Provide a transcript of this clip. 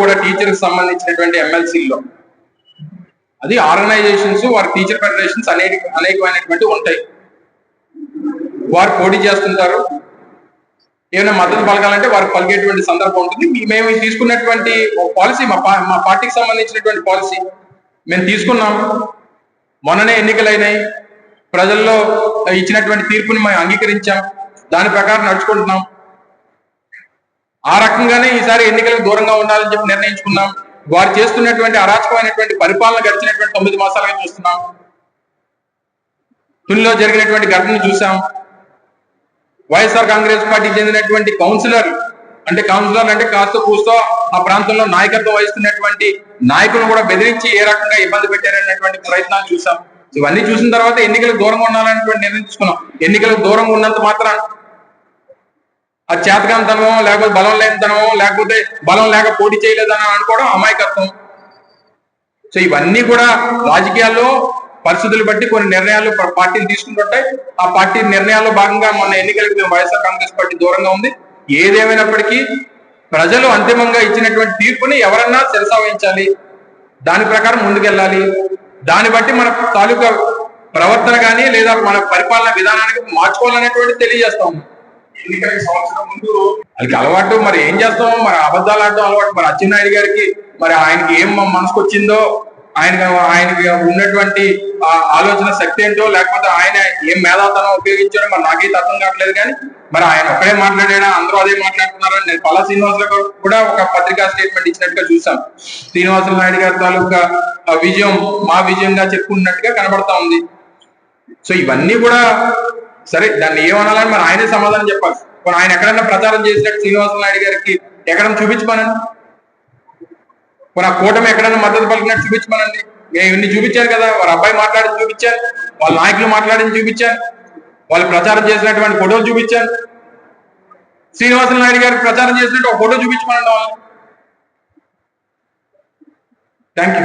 కూడా టీచర్ సంబంధించినటువంటి ఎమ్మెల్సీల్లో అది ఆర్గనైజేషన్స్ వారి టీచర్ ఫెడరేషన్స్ అనేక అనేకమైనటువంటి ఉంటాయి. వారు పోటీ చేస్తుంటారు. ఏమైనా మద్దతు పలకాలంటే వారు పలికేటువంటి సందర్భం ఉంటుంది. మేము తీసుకున్నటువంటి పాలసీ మా మా పార్టీకి సంబంధించినటువంటి పాలసీ మేము తీసుకున్నాం. మొన్ననే ఎన్నికలైనాయి. ప్రజల్లో ఇచ్చినటువంటి తీర్పుని మేము అంగీకరించాం. దాని ప్రకారం నడుచుకుంటున్నాం. ఆ రకంగానే ఈసారి ఎన్నికలకు దూరంగా ఉండాలని చెప్పి నిర్ణయించుకున్నాం. వారు చేస్తున్నటువంటి అరాచకమైనటువంటి పరిపాలన గడిచినటువంటి తొమ్మిది మాసాలుగా చూస్తున్నాం. తునిలో జరిగినటువంటి ఘటనను చూసాం వైఎస్ఆర్ కాంగ్రెస్ పార్టీకి చెందినటువంటి కౌన్సిలర్ అంటే కౌన్సిలర్ అంటే కాస్త కూస్తో ఆ ప్రాంతంలో నాయకత్వం వహిస్తున్నటువంటి నాయకులను కూడా బెదిరించి ఏ రకంగా ఇబ్బంది పెట్టారనేటువంటి ప్రయత్నాలు చూసాం ఇవన్నీ చూసిన తర్వాత ఎన్నికలకు దూరంగా ఉండాలనేటువంటి నిర్ణయం తీసుకున్నాం. ఎన్నికలకు దూరంగా ఉన్నంత మాత్రం ఆ చేతకాంతనమో లేకపోతే బలం లేనితనమో లేకపోతే బలం లేక పోటీ చేయలేదని అనుకోవడం అమాయకత్వం. సో ఇవన్నీ కూడా రాజకీయాల్లో పరిస్థితులు బట్టి కొన్ని నిర్ణయాలు పార్టీలు తీసుకుంటుంటాయి. ఆ పార్టీ నిర్ణయాల్లో భాగంగా మొన్న ఎన్నికలకు మేము వైఎస్ఆర్ కాంగ్రెస్ పార్టీ దూరంగా ఉంది. ఏదేమైనప్పటికీ ప్రజలు అంతిమంగా ఇచ్చినటువంటి తీర్పుని ఎవరన్నా శిరసావహించాలి దాని ప్రకారం ముందుకెళ్ళాలి. దాన్ని బట్టి మన తాలూకా ప్రవర్తన కానీ లేదా మన పరిపాలన విధానానికి మార్చుకోవాలనేటువంటి తెలియజేస్తా ఎన్నికల సంవత్సరం ముందు వాళ్ళకి అలవాటు మరి ఏం చేస్తాం? మరి అబద్ధాలు ఆడటం అలవాటు. మరి అచ్చెన్నాయుడు గారికి మరి ఆయనకి ఏం మనసుకు వచ్చిందో ఆయన ఆయనకి ఉన్నటువంటి ఆలోచన శక్తి ఏంటో లేకపోతే ఆయన ఏం మేధాతనం ఉపయోగించాడో మరి నాకైతే అర్థం కావట్లేదు కానీ మరి ఆయన ఒక్కడే మాట్లాడాడా? అందరూ అదే మాట్లాడుతున్నారా నేను పలా శ్రీనివాసరావు కూడా ఒక పత్రికా స్టేట్మెంట్ ఇచ్చినట్టుగా చూసాం శ్రీనివాసులు నాయుడు గారి తాలూకా విజయం మా విజయంగా చెప్పుకున్నట్టుగా కనబడతా ఉంది. సో ఇవన్నీ కూడా సరే దాన్ని ఏమనాలని మరి ఆయనే సమాధానం చెప్పాలి. మరి ఆయన ఎక్కడన్నా ప్రచారం చేసినట్టు శ్రీనివాస నాయుడు గారికి ఎక్కడన్నా చూపించమనండి? మరి ఆ కూటమి ఎక్కడన్నా మద్దతు పలికినట్టు చూపించమనండి? నేను ఇన్ని చూపించాను కదా వాళ్ళ అబ్బాయి మాట్లాడి చూపించాను వాళ్ళ నాయకులు మాట్లాడింది చూపించాను వాళ్ళు ప్రచారం చేసినటువంటి ఫోటోలు చూపించాను. శ్రీనివాస నాయుడు గారికి ప్రచారం చేసినట్టు ఒక ఫోటో చూపించమనండి వాళ్ళు థ్యాంక్ యూ